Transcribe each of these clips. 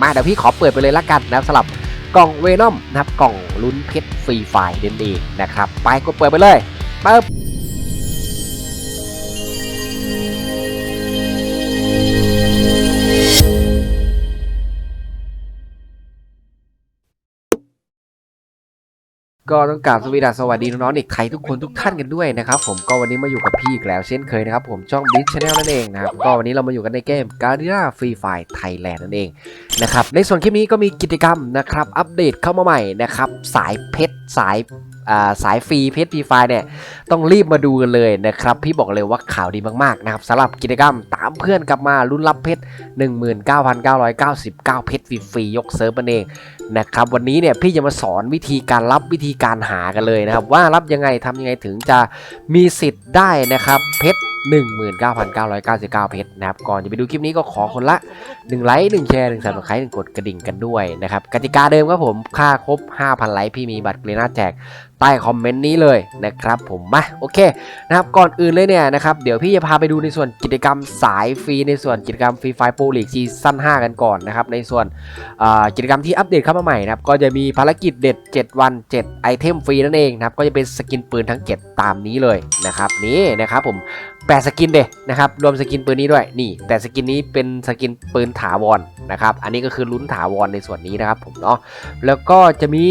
มาเดี๋ยวพี่ขอเปิดไปเลยละกันนะสำหรับกล่องเวนอมนะครับกล่องลุ้นเพชรฟรีไฟล์เด่นเองนะครับ ไปกดเปิดไปเลยปึ๊บ ก็ต้องกราบสวีดัสสวัสดีน้องๆเด็กไทยทุกคนทุกท่านกันด้วยนะครับผมก็วันนี้มาอยู่กับพี่อีกแล้วเช่นเคยนะครับผมช่องบิ๊กชาแนลนั่นเองนะครับก็วันนี้เรามาอยู่กันในเกม g a r d i a Free Fire Thailand นั่นเองนะครับในส่วนคลิปนี้ก็มีกิจกรรมนะครับอัปเดตเข้ามาใหม่นะครับสายเพชรสาย สายฟรีเพจฟรีไฟเนี่ยต้องรีบมาดูกันเลยนะครับ พี่บอกเลยว่าข่าวดีมากๆนะครับสำหรับกิจกรรมตามเพื่อนกลับมาลุ้นรับเพชร19,999 เพชรฟรีๆยกเซิร์ฟมันเองนะครับวันนี้เนี่ยพี่จะมาสอนวิธีการรับวิธีการหากันเลยนะครับ ว่ารับยังไงทำยังไงถึงจะมีสิทธิ์ได้นะครับเพชร 19,999 เพชรนะครับ ก่อนจะไปดูคลิปนี้ก็ขอคนละ 1 ไลค์ 1 แชร์ 1 สับสไครต์1กดกระดิ่งกันด้วยนะครับ กติกาเดิมครับผม ค่าครบ 5,000 ไลค์พี่มีบัตรเกรน่าแจกใต้คอมเมนต์นี้เลยนะครับผม มาโอเคนะครับ ก่อนอื่นเลยเนี่ยนะครับ เดี๋ยวพี่จะพาไปดูในส่วนกิจกรรมสายฟรี ในส่วนกิจกรรมฟรีไฟโปรลีกซีซั่น5 กันก่อนนะครับ ในส่วนกิจกรรมที่อัปเดตเข้ามาใหม่นะครับ ก็จะมีภารกิจเด็ด 7 วัน 7 ไอเทมฟรีนั่นเองนะครับ ก็จะเป็นสกินปืนทั้ง 7 ตามนี้เลยนะครับ นี่นะครับผม 8 สกินเดนะครับรวมสกินปืนนี้ด้วยนี่ แต่สกินนี้เป็นสกินปืนถาวรนะครับอันนี้ก็คือลุ้นถาวรในส่วนนี้นะครับผมเนาะแล้วก็จะมี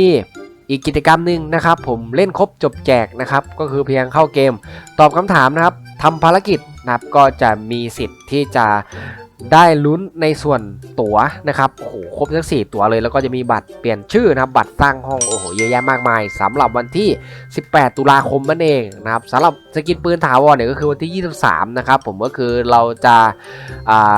อีกกิจกรรมหนึ่งนะครับ ผมเล่นครบจบแจกนะครับก็คือเพียงเข้าเกม ตอบคำถามนะครับทำภารกิจนะครับก็จะมีสิทธิ์ที่จะ ได้ลุ้นในส่วนตั๋วนะครับโอ้โหครบทั้ง4 ตั๋วเลยแล้วก็จะมีบัตรเปลี่ยนชื่อนะครับบัตรสร้างห้องโอ้โหเยอะแยะมากมายสำหรับวันที่ 18 ตุลาคมนั่นเองนะครับสำหรับสกินปืนถาวรเนี่ยก็คือวันที่ 23 นะครับผมก็คือเราจะ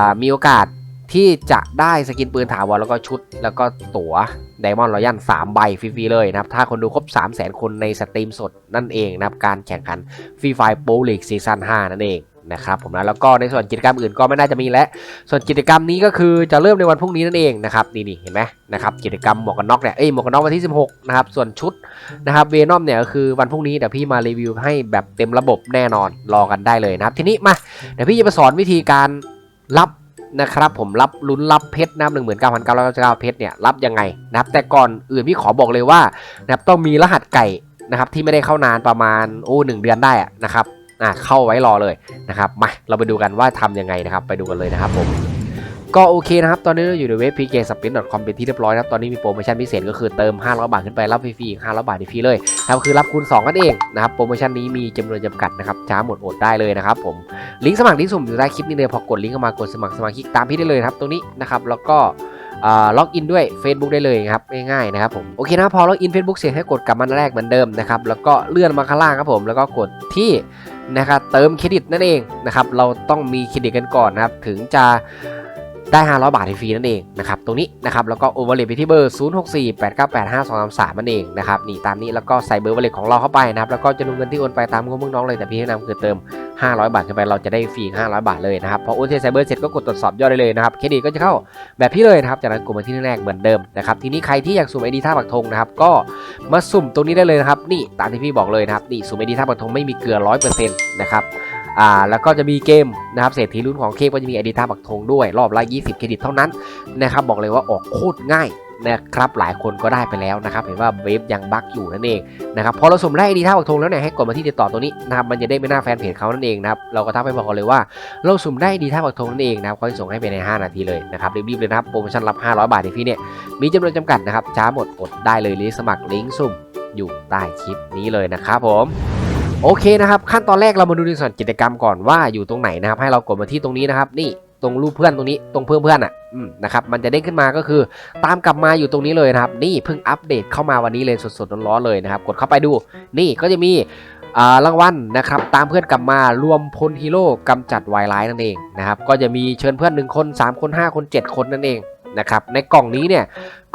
ามีโอกาสที่จะได้สกินปืนถาวรแล้วก็ชุด แล้วก็ตั๋วไดมอนด์รอยัล3ใบฟรีๆเลยนะครับ ถ้าคนดูครบ 3 0 0 0 0 0 คนในสตรีมสดนั่นเองนะครับ การแข่งขันฟรีไฟโปรลีกซีซั่น5นั่นเอง นะครับผมนะแล้วก็ในส่วนกิจกรรมอื่นก็ไม่น่าจะมีแล้วส่วนกิจกรรมนี้ก็คือจะเริ่มในวันพรุ่งนี้นั่นเองนะครับนี่นี่เห็นไหมนะครับกิจกรรมหมวกกันน็อกเนี่ยเอ้ยหมวกกันน็อกวันที่ 16นะครับส่วนชุดนะครับเวนอมเนี่ยก็คือวันพรุ่งนี้เดี๋ยวพี่มารีวิวให้แบบเต็มระบบแน่นอนรอกันได้เลยนะครับทีนี้มาเดี๋ยวพี่จะมาสอนวิธีการรับนะครับผมรับลุ้นรับเพชรนะหนึ่งหมื่นเก้าพันเก้าร้อยเก้าสิบเก้าเพชรเนี่ยรับยังไงนะครับแต่ก่อนอื่นพี่ขอบอกเลยว่านะครับต้องมีรหัสไก่นะครับที่ไม่ได้เข้านานประมาณโอ้หนึ่งเดือนได้นะครับ อะเข้าไว้รอเลยนะครับมาเราไปดูกันว่าทำยังไงนะครับ ไปดูกันเลยนะครับผมก็โอเคนะครับ ตอนนี้เราอยู่ในเว็บ pkspin.com เป็นที่เรียบร้อยนะครับ ตอนนี้มีโปรโมชั่นพิเศษก็คือเติม 500 บาทขึ้นไปรับฟรีๆอีก500 บาทฟรีเลยนะครับคือรับคูณ2กันเองนะครับ โปรโมชั่นนี้มีจำนวนจำกัดนะครับ ช้าหมดอดได้เลยนะครับผม ลิงก์สมัครที่สุ่มอยู่ใต้คลิปนี้เลย พอกดลิงก์เข้ามากดสมัครสมาชิกตามพี่ได้เลยครับ ตรงนี้นะครับ แล้วก็ล็อกอินด้วย Facebook ได้เลยครับง่ายๆนะครับผมโอเคนะพอล็อกอิน Facebook เสร็จให้กดกลับมาแรกเหมือนเดิมนะครับแล้วก็เลื่อนมาข้างล่างครับผมแล้วก็กดที่ นะครับเติมเครดิตนั่นเองนะครับเราต้องมีเครดิตกันก่อนนะครับถึงจะ ได้ 500 บาทฟรีนั่นเองนะครับตรงนี้นะครับแล้วก็โอเวอร์เลไปที่เบอร์ 0648985233นั่นเองนะครับนี่ตามนี้แล้วก็ใส่เบอร์เวอลเล็ตของเราเข้าไปนะครับแล้วก็จะดูเงินที่โอนไปตามงบมึงน้องเลยแต่พี่แนะนำคือเติม 500 บาทขึ้นไปเราจะได้ฟรี500 บาทเลยนะครับพอโอนเสร็จใส่เบอร์เสร็จก็กดตรวจสอบยอดได้เลยนะครับเครดิตก็จะเข้าแบบพี่เลยนะครับจากนั้นกดมาที่แรกเหมือนเดิมนะครับทีนี้ใครที่อยากสุ่มไอดีท่าปักธงนะครับก็มาสุ่มตรงนี้ได้เลยนะครับนี่ตามที่พี่บอกเลยนะครับนี่สุ่มไอดีท่าปักธงไม่มีเกลือ100%นะครับ อ่าแล้วก็จะมีเกมนะครับเศรษฐีรุ่นของเคก็จะมีอดีท่าปักธงด้วยรอบละ 20 เครดิตเท่านั้นนะครับบอกเลยว่าออกโคตรง่ายนะครับหลายคนก็ได้ไปแล้วนะครับเห็นว่าเวฟยังบั๊กอยู่นั่นเองนะครับพอเราสุ่มได้ไอดีท่าปักธงแล้วเนี่ยให้กดมาที่ติดต่อตัวนี้นะครับมันจะได้ไม่น้าแฟนเพจเขานั่นเองนะครับเราก็ทักไปบอกเขาเลยว่า เราสุ่มได้ดีท่าปักธงนั่นเองนะครับเขาจะส่งให้ภายใน 5 นาทีเลยนะครับรีบๆเลยนะครับโปรโมชั่นรับ 500 บาทในฟรีเนี่ยมีจำนวนจำกัดนะครับช้าหมดอดได้เลยลิงก์สมัครลิงก์สุ่มอยู่ใต้คลิปนี้เลยนะครับผม โอเคนะครับ ขั้นตอนแรกเรามาดูในส่วนกิจกรรมก่อนว่าอยู่ตรงไหนนะครับ ให้เรากดมาที่ตรงนี้นะครับ นี่ตรงรูปเพื่อนตรงนี้ตรงเพื่อนเพื่อนอะนะครับมันจะเด้งขึ้นมาก็คือตามกลับมาอยู่ตรงนี้เลยนะครับ นี่เพิ่งอัปเดตเข้ามาวันนี้เลยสดๆร้อนๆเลยนะครับ กดเข้าไปดู นี่ก็จะมีรางวัลนะครับตามเพื่อนกลับมารวมพลฮีโร่กำจัดวายร้ายนั่นเองนะครับก็จะมีเชิญเพื่อน 1 คน 3 คน 5 คน 7 คนนั่นเองนะครับในกล่องนี้เนี่ย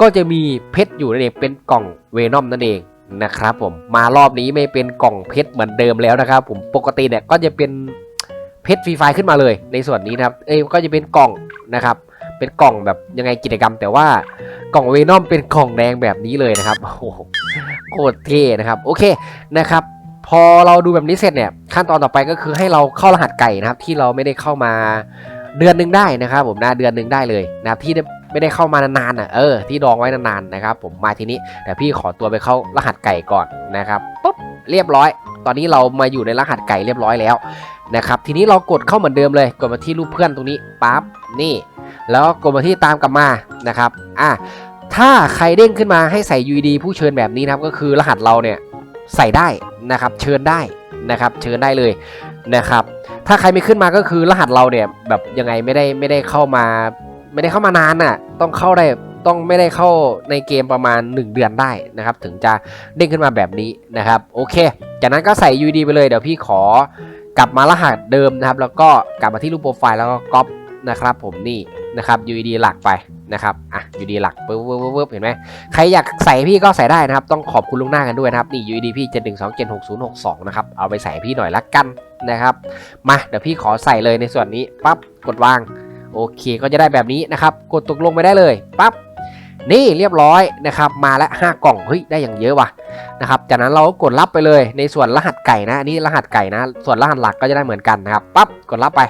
ก็จะมีเพชรอยู่นั่นเองเป็นกล่องเวนอมนั่นเอง นะครับผมมารอบนี้ไม่เป็นกล่องเพชรเหมือนเดิมแล้วนะครับ ผมปกติเนี่ยก็จะเป็นเพชรฟรีไฟขึ้นมาเลย ในส่วนนี้นะครับเอ้ก็จะเป็นกล่องนะครับ เป็นกล่องแบบยังไงกิจกรรม แต่ว่ากล่องเวนอมเป็นกล่องแดงแบบนี้เลยนะครับโอ้โหโคตรเท่นะครับโอเคนะครับ พอเราดูแบบนี้เสร็จเนี่ยขั้นตอนต่อไปก็คือให้เราเข้ารหัสไก่นะครับ ที่เราไม่ได้เข้ามาเดือนหนึ่งได้นะครับ ผมนะเดือนหนึ่งได้เลยนะครับที่ ไม่ได้เข้ามานานๆอะเออที่ดองไว้นานๆนะครับผมมาทีนี้เดี๋ยวพี่ขอตัวไปเข้ารหัสไก่ก่อนนะครับปุ๊บเรียบร้อย ตอนนี้เรามาอยู่ในรหัสไก่เรียบร้อยแล้วนะครับทีนี้เรากดเข้าเหมือนเดิมเลย กดมาที่รูปเพื่อนตรงนี้ปั๊บนี่ แล้วกดมาที่ตามกลับมานะครับอะถ้าใครเด้งขึ้นมาให้ใส่ UID ผู้เชิญแบบนี้นะครับก็คือรหัสเราเนี่ยใส่ได้นะครับเชิญได้นะครับเชิญได้เลยนะครับถ้าใครไม่ขึ้นมาก็คือรหัสเราเนี่ยแบบยังไงไม่ได้ไม่ได้เข้ามา ไม่ได้เข้ามานานน่ะ ต้องเข้าได้ต้องไม่ได้เข้าในเกมประมาณ 1 เดือนได้นะครับ ถึงจะเด้งขึ้นมาแบบนี้นะครับ โอเค จากนั้นก็ใส่ UD ไปเลยเดี๋ยวพี่ขอกลับมารหัสเดิมนะครับ แล้วก็กลับมาที่รูปโปรไฟล์แล้วก็ก๊อปนะครับ ผมนี่นะครับ UD หลักไปนะครับอะ UD หลักปึ๊บปึ๊บปึ๊บเห็นไหมใครอยากใส่พี่ก็ใส่ได้นะครับ ต้องขอบคุณลุงหน้ากันด้วยนะครับนี่ UD พี่7127062นะครับเอาไปใส่พี่หน่อยละกันนะครับ มาเดี๋ยวพี่ขอใส่เลยในส่วนนี้ปั๊บกดวาง โอเคก็จะได้แบบนี้นะครับ กดตกลงไปได้เลยปั๊บนี่เรียบร้อยนะครับมาแล้ว5กล่องเฮ้ยได้อย่างเยอะว่ะนะครับจากนั้นเราก็กดรับไปเลยในส่วนรหัสไก่นะอันนี้รหัสไก่นะ ส่วนรหัสหลักก็จะได้เหมือนกันนะครับปั๊บกดรับไป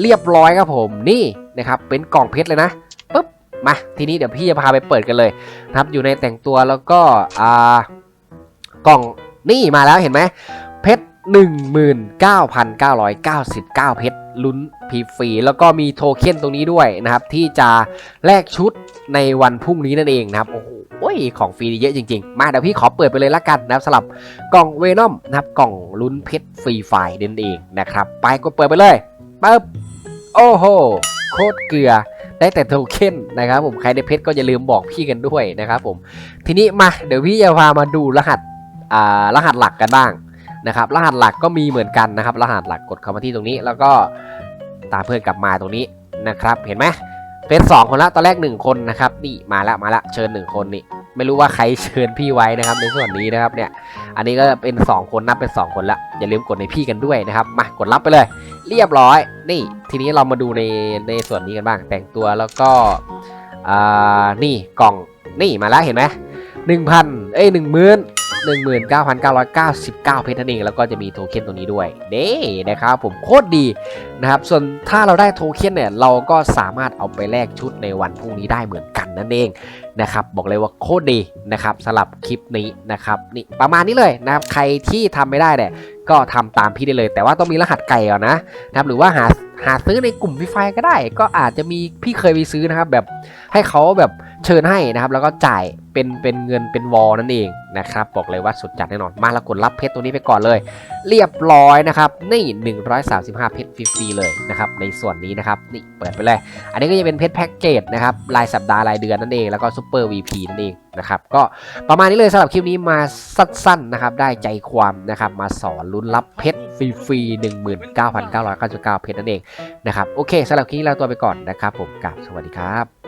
เรียบร้อยครับผมนี่นะครับเป็นกล่องเพชรเลยนะปุ๊บมาทีนี้เดี๋ยวพี่จะพาไปเปิดกันเลยนะครับอยู่ในแต่งตัวแล้วก็อ่ากล่องนี่มาแล้วเห็นไหมเพชร 19,999 เพชรลุ้นพีฟรี แล้วก็มีโทเค็นตรงนี้ด้วยนะครับ ที่จะแลกชุดในวันพรุ่งนี้นั่นเองนะครับ โอ้โหของฟรีเยอะจริงๆ มาเดี๋ยวพี่ขอเปิดไปเลยละกันนะครับสำหรับกล่องเวนอมนะครับ กล่องลุ้นเพชรฟรีไฟล์นั่นเองนะครับ ไปก็เปิดไปเลยปึ๊บโอ้โหโคตรเกลือได้แต่โทเค็นนะครับผมใครได้เพชรก็อย่าลืมบอกพี่กันด้วยนะครับผมทีนี้มาเดี๋ยวพี่จะพามาดูรหัสอ่ารหัสหลักกันบ้าง นะครับรหัสหลักก็มีเหมือนกันนะครับ รหัสหลักกดเข้ามาที่ตรงนี้ แล้วก็ตามเพื่อนกลับมาตรงนี้นะครับเห็นไหมเป็นสองคนละตอนแรกหนึ่งคนนะครับนี่มาแล้วมาแล้วเชิญหนึ่งคนนี่ไม่รู้ว่าใครเชิญพี่ไว้นะครับ ในส่วนนี้นะครับเนี่ยอันนี้ก็เป็น 2 คนนับเป็น 2 คนละอย่าลืมกดในพี่กันด้วยนะครับมากดรับไปเลย เรียบร้อย นี่ ทีนี้เรามาดูในในส่วนนี้กันบ้าง แต่งตัวแล้วก็อ่านี่กล่องนี่มาแล้วเห็นไหมหนึ่งพันเอ้ยหนึ่งหมื่น 19,999 เพชรนั่นเอง แล้วก็จะมีโทเค็นตรงนี้ด้วยเด้นะครับผมโคตรดีนะครับ ส่วนถ้าเราได้โทเค็นเนี่ย เราก็สามารถเอาไปแลกชุดในวันพรุ่งนี้ได้เหมือนกันนั่นเองนะครับบอกเลยว่าโคตรดีนะครับสำหรับคลิปนี้นะครับนี่ประมาณนี้เลยนะครับใครที่ทำไม่ได้เนี่ยก็ทำตามพี่ได้เลย แต่ว่าต้องมีรหัสไก่ก่อนนะนะครับหรือว่าหาหาซื้อในกลุ่มฟรีไฟก็ได้ ก็อาจจะมีพี่เคยไปซื้อนะครับแบบให้เขาแบบ เชิญให้นะครับ แล้วก็จ่ายเป็นเป็นเงินเป็นวอลนั่นเองนะครับ บอกเลยว่าสุดจัดแน่นอน มาแล้วกดรับเพชรตัวนี้ไปก่อนเลย เรียบร้อยนะครับ นี่ 135 เพชรฟรีเลยนะครับ ในส่วนนี้นะครับ นี่เปิดไปเลย อันนี้ก็จะเป็นเพชรแพ็กเกจนะครับ รายสัปดาห์รายเดือนนั่นเอง แล้วก็ซูเปอร์ VP นั่นเองนะครับ ก็ประมาณนี้เลยสำหรับคลิปนี้มาสั้นๆนะครับ ได้ใจความนะครับ มาสอนลุ้นรับเพชรฟรีๆ19,999 เพชรนั่นเองนะครับ โอเคสำหรับคลิปนี้เราตัวไปก่อนนะครับ ผมกับสวัสดีครับ